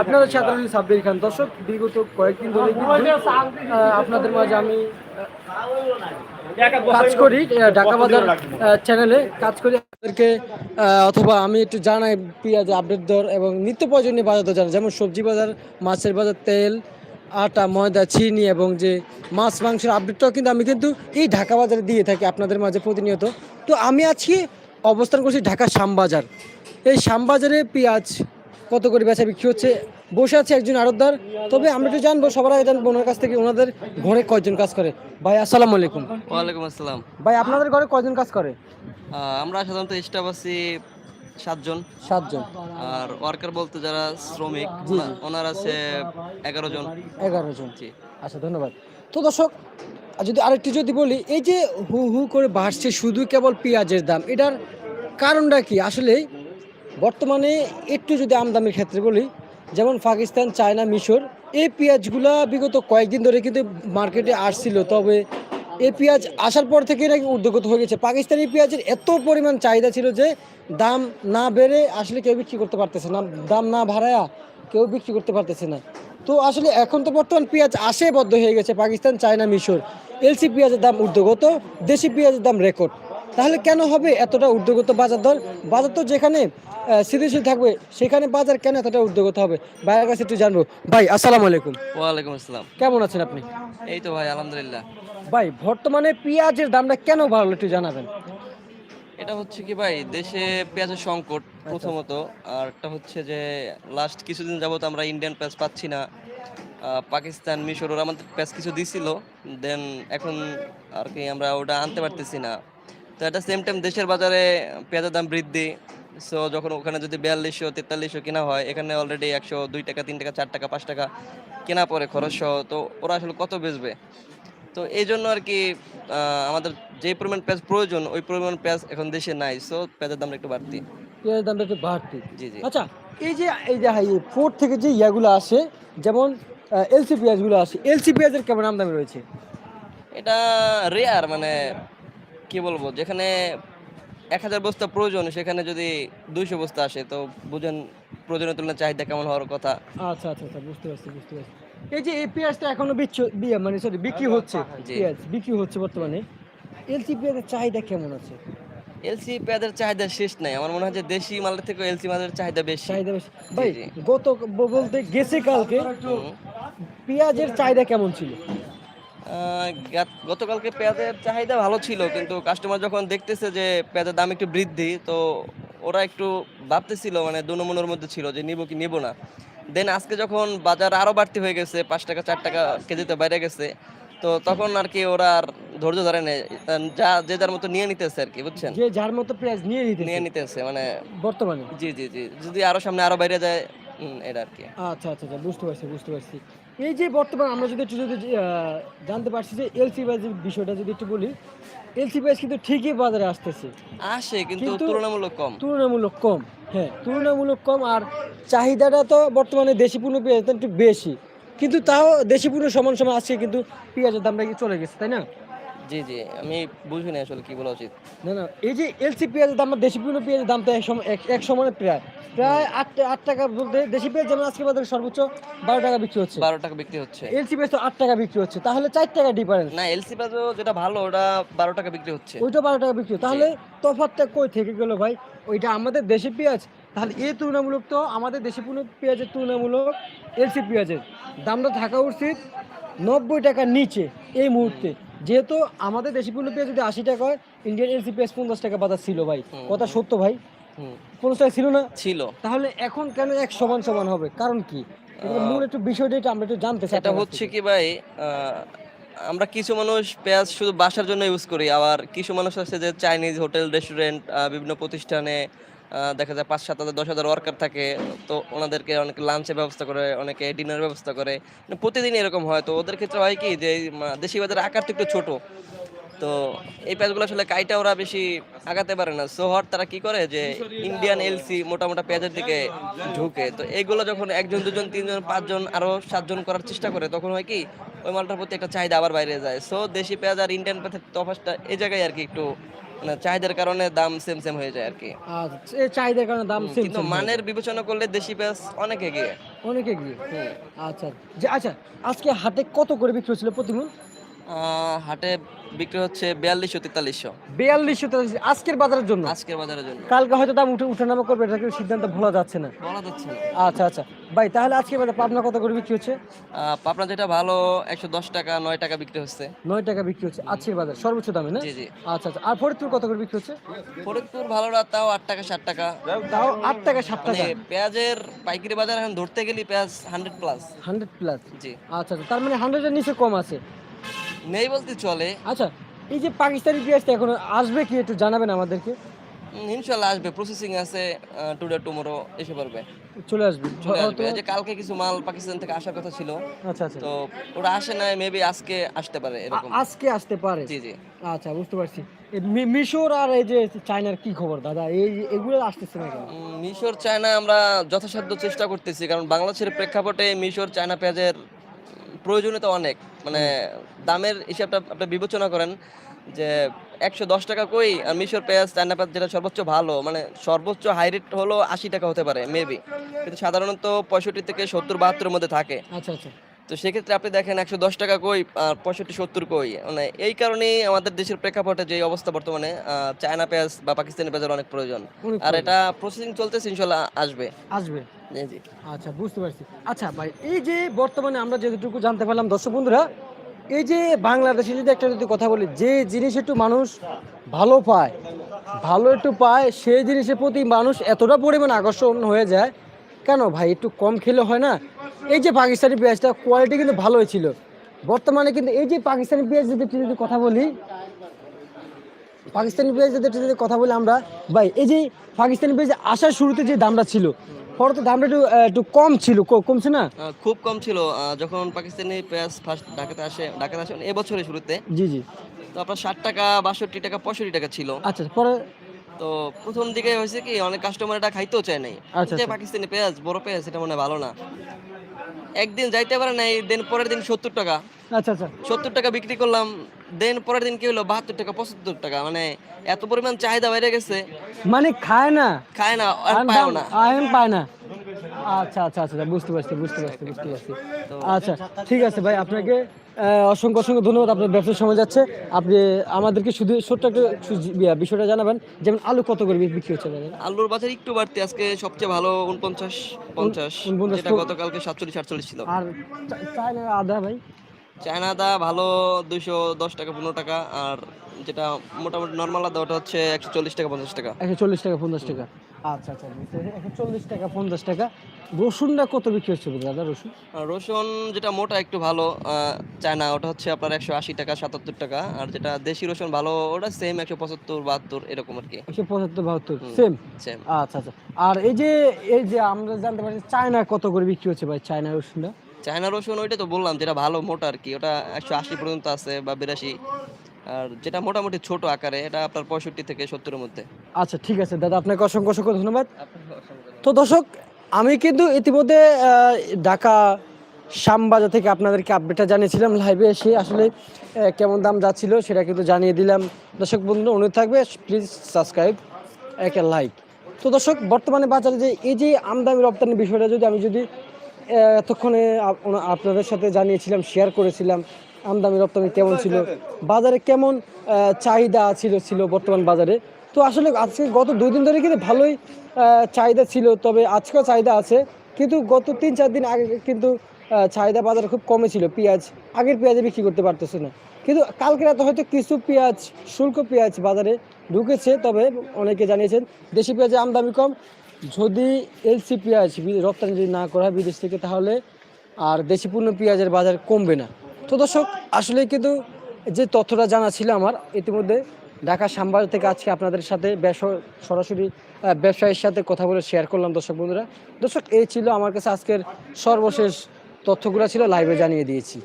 আপনারা আমি সাব্বির খান। দর্শক, বিগত কয়েকদিন ধরে আপনাদের মাঝে আমি কাজ করি ঢাকা বাজার চ্যানেলে কাজ করি। আপনাদেরকে অথবা আমি একটু জানাই, পেঁয়াজ আপডেট দর এবং নিত্য প্রয়োজনীয় বাজার দর জানাই যেমন সবজি বাজার, মাছের বাজার, তেল, আটা, ময়দা, চিনি এবং যে মাছ, মাংসের আপডেটটাও কিন্তু আমি কিন্তু এই ঢাকা বাজারে দিয়ে থাকি আপনাদের মাঝে প্রতিনিয়ত। তো আমি আজকে অবস্থান করছি ঢাকা শ্যামবাজার। এই শ্যামবাজারে পেঁয়াজ কত করে বেচা বিক্রি হচ্ছে? বসে আছে একজন আড়তদার। তবে আমরা একটু জানব সবার আগে জানব ওনার কাছ থেকে ওনাদের ঘরে কয়জন কাজ করে। ভাই আসসালামু আলাইকুম। ওয়ালাইকুম আসসালাম। ভাই আপনাদের ঘরে কয়জন কাজ করে? আমরা সাধারণত স্টাফ আছি সাতজন। সাতজন। আর ওয়ার্কার বলতে যারা শ্রমিক। ওনার আছে এগারো জন। এগারো জন। জি। আচ্ছা ধন্যবাদ। তো দর্শক যদি আরেকটি যদি বলি এই যে হু হু করে বাড়ছে শুধু কেবল পেঁয়াজের দাম এটার কারণটা কি? আসলে বর্তমানে একটু যদি আমদানির ক্ষেত্রে বলি, যেমন পাকিস্তান, চায়না, মিশর, এই পেঁয়াজগুলা বিগত কয়েকদিন ধরে কিন্তু মার্কেটে আসছিল। তবে এই পেঁয়াজ আসার পর থেকে নাকি উদ্যোগত হয়ে গেছে। পাকিস্তানি পেঁয়াজের এত পরিমাণ চাহিদা ছিল যে দাম না বেড়ে আসলে কেউ বিক্রি করতে পারতেছে না। দাম না ভাড়ায়া কেউ বিক্রি করতে পারতেছে না। তো আসলে এখন তো বর্তমান পেঁয়াজ আসে বদ্ধ হয়ে গেছে পাকিস্তান, চায়না, মিশর। এলসি পেঁয়াজের দাম ঊর্ধ্বগত, দেশি পেঁয়াজের দাম রেকর্ড। তাহলে কেন হবে এতটা ঊর্ধ্বগত বাজার দর? বাজার তো যেখানে স্থিতিশীল থাকবে সেখানে বাজার কেন এতটা ঊর্ধ্বগত হবে? ভাইয়ের কাছে একটু জানব। ভাই আসসালামু আলাইকুম। ওয়ালাইকুম আসসালাম। কেমন আছেন আপনি? এই তো ভাই আলহামদুলিল্লাহ। ভাই বর্তমানে পেঁয়াজের দামটা কেন বাড়লো একটু জানাবেন। এটা হচ্ছে কি ভাই দেশে পেঁয়াজের সংকট প্রথমত আর একটা হচ্ছে যে লাস্ট কিছুদিন যাবত আমরা ইন্ডিয়ান পেঁয়াজ পাচ্ছি না। পাকিস্তান মিশর ওরা আমাদের পেঁয়াজ কিছু দিছিল দেন এখন আর কি আমরা ওটা আনতে পারতেছি না। তো এটা সেম টাইম দেশের বাজারে পেঁয়াজের দাম বৃদ্ধি। সো যখন ওখানে যদি বিয়াল্লিশশো তেতাল্লিশশো কেনা হয় এখানে অলরেডি একশো দুই টাকা তিন টাকা চার টাকা পাঁচ টাকা কেনা পড়ে খরচ সহ। তো ওরা আসলে কত বেচবে? তো এই জন্য আর কি আমাদের যে পরিমাণ পেঁয়াজ প্রয়োজন ওই পরিমাণ পেঁয়াজ এখন দেশে নাই। সো পেঁয়াজের দামটা একটু বাড়তি। পেঁয়াজের দামটা একটু বাড়তি। জি জি। আচ্ছা এই যে এই যে হাই ফোর থেকে যে ইয়াগুলো আসে যেমন এলসি পেঁয়াজগুলো আসে এলসি পেঁয়াজের কেমন আমদানি রয়েছে? এটা রেয়ার মানে কি বলব যেখানে এক হাজার বস্তা প্রয়োজন সেখানে যদি দুইশো বস্তা আসে তো বুঝেন প্রয়োজনের তুলনায় চাহিদা কেমন হওয়ার কথা। আচ্ছা আচ্ছা আচ্ছা বুঝতে পারছি বুঝতে পারছি। এই যে এই পেঁয়াজটা এখনও বি- মানে সরি বিক্রি হচ্ছে। পেঁয়াজ বিক্রি হচ্ছে বর্তমানে। এলসি পেঁয়াজের চাহিদা কেমন আছে? এলসি পেঁয়াজের চাহিদা শেষ নাই। আমার মনে হয় যে দেশি মালের থেকে এলসি মালের চাহিদা বেশি। চাহিদা বেশি। ভাই গত বলতে গেছে কালকে পেঁয়াজের চাহিদা কেমন ছিল? গতকালকে পেঁয়াজের চাহিদা ভালো ছিল কিন্তু কাস্টমার যখন দেখতেছে যে পেঁয়াজের দাম একটু বৃদ্ধি তো ওরা একটু ভাবতেছিল মানে দুনমনের মধ্যে ছিল যে নিব কি নিব না। দেন আজকে যখন বাজার আরও বাড়তি হয়ে গেছে পাঁচ টাকা চার টাকা কেজিতে বাইরে গেছে তো তখন আর কি ওরা আর ধৈর্য ধরে নেই যা যে যার মতো নিয়ে নিতেছে আর কি বুঝছেন? যে যার মতো পেঁয়াজ নিয়ে নিতে নিয়ে নিতেছে মানে বর্তমানে? জি জি জি। যদি আরও সামনে আরও বাইরে যায় এটা আর কি। আচ্ছা আচ্ছা আচ্ছা বুঝতে পারছি বুঝতে পারছি। এই যে বর্তমান আমরা যদি একটু যদি জানতে পারছি যে এলসি বাইজ বিষয়টা যদি একটু বলি এলসি বাইজ কিন্তু ঠিকই বাজারে আসতেছে। আসে কিন্তু তুলনামূলক কম। তুলনামূলক কম হ্যাঁ তুলনামূলক কম আর চাহিদাটা তো বর্তমানে দেশি পণ্য পেঁয়াজটা একটু বেশি। কিন্তু তাও দেশি পণ্য সমান সমান আজকে কিন্তু পেঁয়াজের দামটা কি চলে গেছে তাই না? জি জি আমি বুঝি না আসলে কি বলা উচিত। না না এই যে এলসি পেঁয়াজের দাম দেশি পণ্য পেঁয়াজের দাম তো এক সময় এক- সমানে প্রায়। প্রায় আট আট টাকা বলতে দেশি পেঁয়াজ যেমন আজকে বাজারে সর্বোচ্চ বারো টাকা বিক্রি হচ্ছে। বারো টাকা বিক্রি হচ্ছে। এলসি পেঁয়াজ তো আট টাকা বিক্রি হচ্ছে তাহলে চার টাকা ডিফারেন্স না এলসি পেঁয়াজও যেটা ভালো ওটা বারো টাকা বিক্রি হচ্ছে। ওইটা বারো টাকা বিক্রি তাহলে তফাৎটা কই থেকে গেল ভাই? ওইটা আমাদের দেশি পেঁয়াজ। তাহলে এই তুলনামূলক তো আমাদের দেশি পণ্য পেঁয়াজের তুলনামূলক এলসি পেঁয়াজের দামটা থাকা উচিত নব্বই টাকার নিচে এই মুহূর্তে। যেহেতু আমাদের দেশি পণ্য পেঁয়াজ যদি আশি টাকা হয় ইন্ডিয়ান এলসি পেঁয়াজ পঞ্চাশ টাকা বাজার ছিল ভাই। কথা সত্য ভাই। পঞ্চাশ টাকা ছিল না? ছিল। তাহলে এখন কেন এক সমান সমান হবে? কারণ কি? মূল একটু বিষয়টা আমরা একটু জানতে চাই এটা হচ্ছে কি ভাই আহ, আমরা কিছু মানুষ পেঁয়াজ শুধু বাসার জন্য ইউজ করি আবার কিছু মানুষ আছে যে চাইনিজ হোটেল রেস্টুরেন্ট বিভিন্ন প্রতিষ্ঠানে দেখা যায় পাঁচ, সাত হাজার, দশ হাজার ওয়ার্কার থাকে, তো ওনাদেরকে অনেকে লাঞ্চের ব্যবস্থা করে, অনেকে ডিনার ব্যবস্থা করে। মানে প্রতিদিন এরকম হয়, তো ওদের ক্ষেত্রে হয় কি যে দেশি বাজারের আকার তো একটু ছোট। তো এই পেঁয়াজগুলো আসলে কাইটা ওরা বেশি আগাতে পারে না। সো হট তারা কি করে যে ইন্ডিয়ান এলসি মোটা মোটা পেঁয়াজের দিকে ঢুকে। তো এইগুলো যখন একজন, দুজন, তিনজন, পাঁচজন, আরও সাতজন করার চেষ্টা করে, তখন হয় কি ওই মালটার প্রতি একটা চাহিদা আবার বাইরে যায়। সো দেশি পেঁয়াজ আর ইন্ডিয়ান পেঁয়াজের তফাৎটা এই জায়গায় আর কি একটু মানে চাহিদার কারণে দাম সেম সেম হয়ে যায় আর কি। আচ্ছা এই চাহিদার কারণে দাম সেম কিন্তু মানের বিবেচনা করলে দেশি পেঁয়াজ অনেক এগিয়ে। অনেকে গিয়ে হুম। আচ্ছা যে আচ্ছা আজকে হাতে কত করে বিক্রি হয়েছিল প্রতিমূল? হাটে বিক্রি হচ্ছে বিয়াল্লিশশো তেতাল্লিশশো। বিয়াল্লিশশো তেতাল্লিশ আজকের বাজারের জন্য? আজকের বাজারের জন্য। কালকে হয়তো দাম উঠে উঠানামা করবে এটা কেউ সিদ্ধান্ত ভোলা যাচ্ছে না। বলা যাচ্ছে না। আচ্ছা আচ্ছা। ভাই তাহলে আজকে বাজার পাবনা কত করে বিক্রি হচ্ছে? পাবনা যেটা ভালো একশো দশ টাকা নয় টাকা বিক্রি হচ্ছে। নয় টাকা বিক্রি হচ্ছে। আজকের বাজার সর্বোচ্চ দামে না? জি জি। আচ্ছা আচ্ছা। আর ফরিদপুর কত করে বিক্রি হচ্ছে? ফরিদপুর ভালোটা তাও আট টাকা ষাট টাকা। তাও আট টাকা সাত মানে টাকা পেঁয়াজের পাইকারি বাজার এখন ধরতে গেলে পেঁয়াজ হান্ড্রেড প্লাস হান্ড্রেড প্লাস জি। আচ্ছা আচ্ছা। তার মানে হান্ড্রেডের নিচে কম আছে। নেই বলতে চলে। আচ্ছা এই যে পাকিস্তানি পেঁয়াজটা এখন আসবে কি একটু জানাবেন আমাদেরকে? উম, ইনশাল্লাহ আসবে প্রসেসিং আছে টুডে টুমোরো এসে পারবে। চলে আসবে। চলে আসবে যে কালকে কিছু মাল পাকিস্তান থেকে আসার কথা ছিল আচ্ছা আচ্ছা। তো ওরা আসে নাই মেবি আজকে আসতে পারে এরকম। আজকে আসতে পারে। জি জি। আচ্ছা বুঝতে পারছি। মিশর আর এই যে চায়নার কি খবর দাদা? এই এগুলো আসতেছে না? কেন মিশর চায়না আমরা যথাসাধ্য চেষ্টা করতেছি কারণ বাংলাদেশের প্রেক্ষাপটে মিশর চায়না পেঁয়াজের প্রয়োজনীয়তা অনেক। মানে দামের হিসাবটা আপনি বিবেচনা করেন যে একশো দশ টাকা কই আর মিশর পেঁয়াজ চায়না পেঁয়াজ যেটা সর্বোচ্চ ভালো মানে সর্বোচ্চ হাই রেট হলো আশি টাকা হতে পারে মেবি কিন্তু সাধারণত পঁয়ষট্টি থেকে সত্তর বাহাত্তরের মধ্যে থাকে। আচ্ছা আচ্ছা। তো সেক্ষেত্রে আপনি দেখেন একশো দশ টাকা কই আর পঁয়ষট্টি সত্তর কই? মানে এই কারণেই আমাদের দেশের প্রেক্ষাপটে যে অবস্থা বর্তমানে চায়না পেঁয়াজ বা পাকিস্তানি পেঁয়াজের অনেক প্রয়োজন। আর এটা প্রসেসিং চলতেছে ইনশাল্লাহ আসবে। আসবে। জি জি। আচ্ছা বুঝতে পারছি। আচ্ছা ভাই এই যে বর্তমানে আমরা যেটুকু জানতে পারলাম দর্শক বন্ধুরা এই যে বাংলাদেশে যদি একটা যদি কথা বলি যে জিনিস একটু মানুষ ভালো পায় ভালো একটু পায় সেই জিনিসের প্রতি মানুষ এতটা পরিমাণ আকর্ষণ হয়ে যায় কেন ভাই একটু কম খেলে হয় না? এই যে পাকিস্তানি পেঁয়াজটা কোয়ালিটি কিন্তু ভালোই ছিল। বর্তমানে কিন্তু এই যে পাকিস্তানি পেঁয়াজ যদি যদি কথা বলি পাকিস্তানি পেঁয়াজ যদি যদি কথা বলি আমরা ভাই এই যে পাকিস্তানি পেঁয়াজ আসার শুরুতে যে দামটা ছিল পরে তো দামটা একটু একটু কম ছিল কমছে না? খুব কম ছিল। যখন পাকিস্তানি পেঁয়াজ ফার্স্ট ঢাকাতে আসে ঢাকাতে আসে এবছরের শুরুতে। জি জি। তো আপনার ষাট টাকা বাষট্টি টাকা পঁয়ষট্টি টাকা ছিল। আচ্ছা পরে? তো প্রথম দিকে হয়েছে কি অনেক কাস্টমার এটা খাইতেও চায় নাই। আচ্ছা, আচ্ছা। পাকিস্তানি পেঁয়াজ বড় পেঁয়াজ এটা মনে হয় ভালো না। একদিন যাইতে পারে নাই দেন পরের দিন সত্তর টাকা। আচ্ছা আচ্ছা। সত্তর টাকা বিক্রি করলাম দেন পরের দিন কি হলো? বাহাত্তর টাকা পঁচাত্তর টাকা মানে এত পরিমাণ চাহিদা বাইরে গেছে। মানে খায় না? খায় না আর পায়ও না। আয়ন পায় না। আচ্ছা আচ্ছা আচ্ছা বুঝতে পারছি বুঝতে পারছি বুঝতে পারছি। আচ্ছা ঠিক আছে ভাই আপনাকে অসংখ্য অসংখ্য ধন্যবাদ আপনার ব্যবসার সময় যাচ্ছে। আপনি আমাদেরকে শুধু ছোট্ট একটা বিষয়টা জানাবেন যেমন আলু কত করে বিক্রি হচ্ছে আলুর বাজার একটু বাড়তে আজকে সবচেয়ে ভালো উনপঞ্চাশ পঞ্চাশ গতকালকে সাতচল্লিশ আটচল্লিশ ছিল। আর চাইলে আদা ভাই? চায়না আদা ভালো দুইশো দশ টাকা পনেরো টাকা আর যেটা মোটামুটি নর্মাল আদা ওটা হচ্ছে একশো চল্লিশ টাকা পঞ্চাশ টাকা। একশো চল্লিশ টাকা পঞ্চাশ টাকা। আচ্ছা আচ্ছা একশো চল্লিশ টাকা পঞ্চাশ টাকা। রসুনটা কত বিক্রি হচ্ছে দাদা রসুন? রসুন যেটা মোটা একটু ভালো চায়না ওটা হচ্ছে আপনার একশো আশি টাকা সাতাত্তর টাকা আর যেটা দেশি রসুন ভালো ওটা সেম একশো পঁচাত্তর বাহাত্তর এরকম আর কি। একশো পঁচাত্তর বাহাত্তর সেম সেম আচ্ছা আচ্ছা। আর এই যে এই যে আমরা জানতে পারছি চায়না কত করে বিক্রি হচ্ছে ভাই চায়না রসুনটা? চায়না রসুন ওইটা তো বললাম যেটা ভালো মোটা আর কি। ওটা একশো আশি পর্যন্ত আছে বা বিরাশি। আর যেটা মোটামুটি ছোট আকারে এটা আপনার পঁয়ষট্টি থেকে সত্তরের মধ্যে। আচ্ছা ঠিক আছে। দাদা আপনাকে অসংখ্য অসংখ্য ধন্যবাদ। তো দর্শক আমি কিন্তু ইতিমধ্যে ঢাকা শ্যামবাজার থেকে আপনাদেরকে আপডেটটা জানিয়েছিলাম লাইভে এসে। আসলে কেমন দাম যাচ্ছিল সেটা কিন্তু জানিয়ে দিলাম। দর্শক বন্ধু অনুরোধ থাকবে প্লিজ সাবস্ক্রাইব একটা লাইক তো দর্শক বর্তমানে বাজারে যে এই যে আমদানি রপ্তানি বিষয়টা যদি আমি যদি এতক্ষণে আপনাদের সাথে জানিয়েছিলাম শেয়ার করেছিলাম আমদানি রপ্তানি কেমন ছিল, বাজারে কেমন চাহিদা ছিল ছিল বর্তমান বাজারে। তো আসলে আজকে গত দুই দিন ধরে কিন্তু ভালোই চাহিদা ছিল, তবে আজকেও চাহিদা আছে। কিন্তু গত তিন চার দিন আগে কিন্তু চাহিদা বাজারে খুব কমে ছিল, পেঁয়াজ, আগের পেঁয়াজে বিক্রি করতে পারতেছে না। কিন্তু কালকে রাতে হয়তো কিছু পেঁয়াজ, শুল্ক পেঁয়াজ বাজারে ঢুকেছে, তবে অনেকে জানিয়েছেন দেশি পেঁয়াজের আমদানি কম যদি এলসি পেঁয়াজ রপ্তানি যদি না করা হয় বিদেশ থেকে, তাহলে আর দেশি পণ্য পেঁয়াজের বাজার কমবে না। তো দর্শক আসলে কিন্তু যে তথ্যটা জানা ছিল আমার, ইতিমধ্যে ঢাকা সাম্বাজার থেকে আজকে আপনাদের সাথে সরাসরি ব্যবসায়ীর সাথে কথা বলে শেয়ার করলাম, দর্শক বন্ধুরা। দর্শক, এই ছিল আমার কাছে আজকের সর্বশেষ তথ্যগুলো ছিল লাইভে জানিয়ে দিয়েছি।